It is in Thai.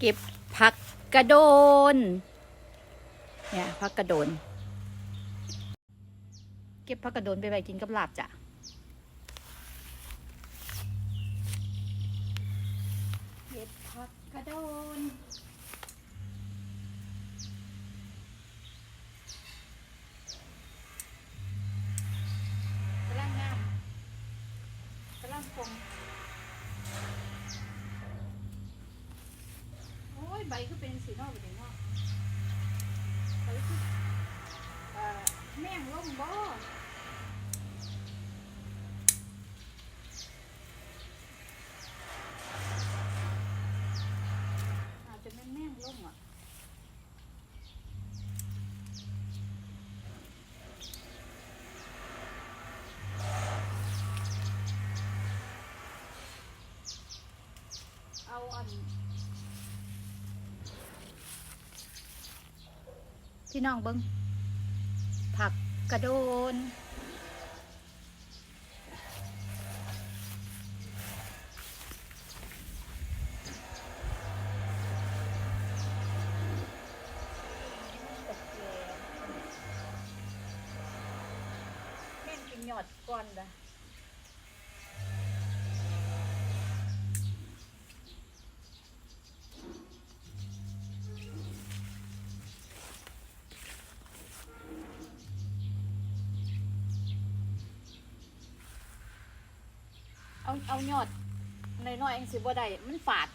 เก็บผักกระโดน เนี่ยผักกระโดน เก็บผักกระโดนไปไว้กินกับลาบจ้ะเก็บผักกระโดนกำลังงามกำลังคงโอ้ย ใบก็เป็นสีนอกเป็นนอกใบคือเอ่อแม่งล่มบ่อาจจะเป็นแม่งล่มอะเอาอัน พี่น้องเบิ้งผักกระโดน แม่นกินหยอดก่อนดะ เอาเอายอดน้อยๆเองสิบ่ได้มันฝาด